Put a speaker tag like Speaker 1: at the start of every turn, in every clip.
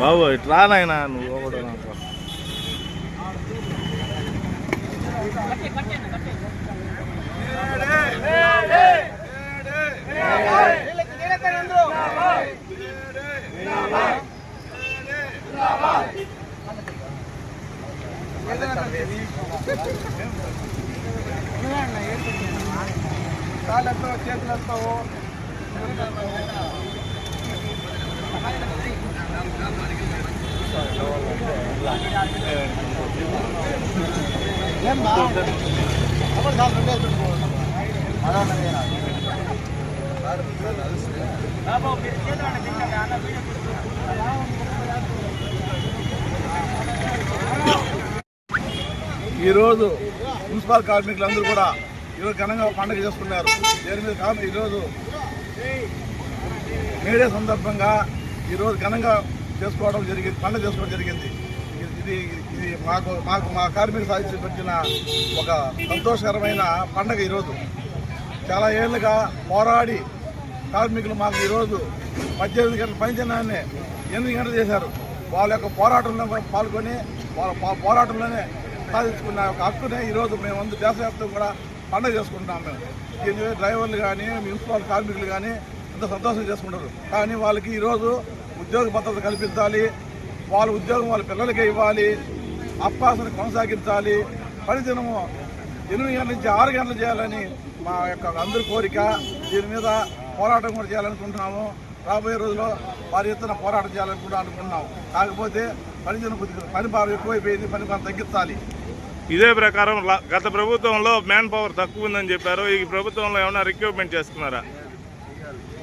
Speaker 1: బాబు ఇట్లా నాయనా నువ్వు కూడా నాకు
Speaker 2: కాళ్ళతో చేతులతో ఈరోజు మున్సిపల్ కార్మికులందరూ కూడా ఈరోజు ఘనంగా పండుగ చేసుకున్నారు. దేని మీద కాదు ఈరోజు మేడే సందర్భంగా ఈరోజు ఘనంగా చేసుకోవడం జరిగింది పండుగ చేసుకోవడం జరిగింది. ఇది ఇది మాకు మాకు మా కార్మిక సాధించి ఒక సంతోషకరమైన పండుగ ఈరోజు చాలా ఏళ్ళుగా పోరాడి కార్మికులు మాకు ఈరోజు పద్దెనిమిది గంటల పనిచేయడాన్ని ఎనిమిది గంటలు చేశారు. వాళ్ళ యొక్క పోరాటంలో పాల్గొని వాళ్ళ పోరాటంలోనే సాధించుకున్న ఒక హక్కునే ఈరోజు మేము అందరూ దేశవ్యాప్తం కూడా పండుగ చేసుకుంటున్నాం మేము. దీని డ్రైవర్లు కానీ మున్సిపల్ కార్మికులు కానీ ఎంతో సంతోషం చేసుకుంటారు. కానీ వాళ్ళకి ఈరోజు ఉద్యోగ భద్రత కల్పించాలి వాళ్ళ ఉద్యోగం వాళ్ళ పిల్లలకి ఇవ్వాలి అప్పాసన కొనసాగించాలి. పనిదినము ఎనిమిది గంటల నుంచి ఆరు గంటలు చేయాలని మా యొక్క అందరి కోరిక. దీని మీద పోరాటం కూడా చేయాలనుకుంటున్నాము. రాబోయే రోజుల్లో వారి ఎత్తున పోరాటం చేయాలని కూడా అనుకుంటున్నాం కాకపోతే పనిదిన పని భారం ఎక్కువైపోయింది పని భారం తగ్గించాలి.
Speaker 1: ఇదే ప్రకారం గత ప్రభుత్వంలో మ్యాన్ పవర్ తక్కువ ఉందని చెప్పారు. ఈ ప్రభుత్వంలో ఏమైనా రిక్రూట్మెంట్ చేసుకున్నారా?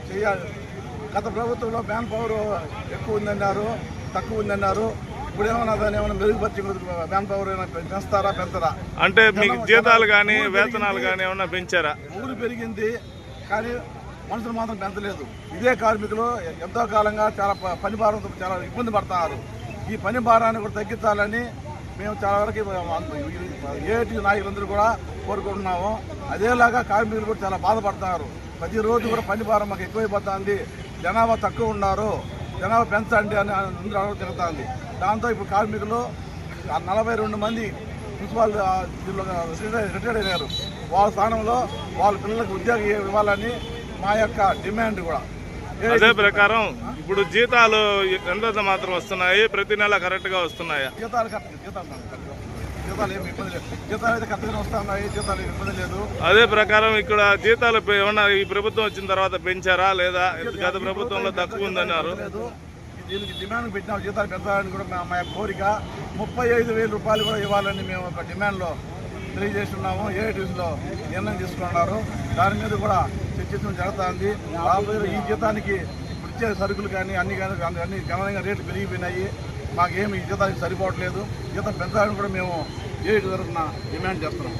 Speaker 2: చేయాలి గత ప్రభుత్వంలో మ్యాన్ పవర్ ఎక్కువ ఉందన్నారు తక్కువ ఉందన్నారు. ఇప్పుడు ఏమన్నా దాన్ని ఏమైనా మెరుగుపరిచి మ్యాన్ పవర్ ఏమైనా పెంచుతారా పెంచరా?
Speaker 1: అంటే మీకు జీతాలు కానీ వేతనాలు కానీ ఏమైనా పెంచారా?
Speaker 2: ఊరు పెరిగింది కానీ మనుషులు మాత్రం పెంచలేదు. ఇదే కార్మికులు ఎంతో కాలంగా చాలా పని భారంతో చాలా ఇబ్బంది పడుతున్నారు. ఈ పని భారాన్ని కూడా తగ్గించాలని మేము చాలా వరకు ఏటి నాయకులందరూ కూడా కోరుకుంటున్నాము. అదేలాగా కార్మికులు కూడా చాలా బాధపడుతున్నారు. ప్రతిరోజు కూడా పని భారం మాకు ఎక్కువైపోతుంది. జనాభా తక్కువ ఉన్నారు జనాభా పెంచండి అని అందరూ అడగ జరుగుతుంది. దాంతో ఇప్పుడు కార్మికులు నలభై రెండు మంది రిటైర్ రిటైర్డ్ అయ్యారు వాళ్ళ స్థానంలో వాళ్ళ పిల్లలకు ఉద్యోగం ఇవ్వాలని మా యొక్క డిమాండ్ కూడా.
Speaker 1: అదే ప్రకారం ఇప్పుడు జీతాలు ఎంత మాత్రం వస్తున్నాయి ప్రతి నెల కరెక్ట్గా వస్తున్నాయా?
Speaker 2: జీతాలు కరెక్ట్ జీతాలు కరెక్ట్గా. జీతాలు ఏమి ఇబ్బంది లేదు. జీతాలు అయితే జీతాలు ఇబ్బంది లేదు.
Speaker 1: అదే ప్రకారం ఇక్కడ జీతాలు ఏమన్నా ఈ ప్రభుత్వం వచ్చిన తర్వాత పెంచారా లేదా? గత ప్రభుత్వంలో తక్కువ ఉందన్నారు.
Speaker 2: దీనికి డిమాండ్ పెట్టిన జీతాలు పెంచాలని కూడా మా- కోరిక. ముప్పై ఐదు వేల రూపాయలు కూడా ఇవ్వాలని మేము ఒక డిమాండ్లో తెలియజేస్తున్నాము. ఏఐటీసీలో నిర్ణయం తీసుకున్నారు. దాని మీద కూడా చర్చించడం జరుగుతుంది. రాబోయే ఈ జీతానికి ఇచ్చే సరుకులు కానీ అన్ని కానీ అన్ని- అన్ని గణనీయంగా రేట్లు పెరిగిపోయినాయి. మాకేమి జీతానికి సరిపోవట్లేదు. జీతం పెంచాలని కూడా మేము ఏడు తరఫున డిమాండ్ చేస్తున్నాం.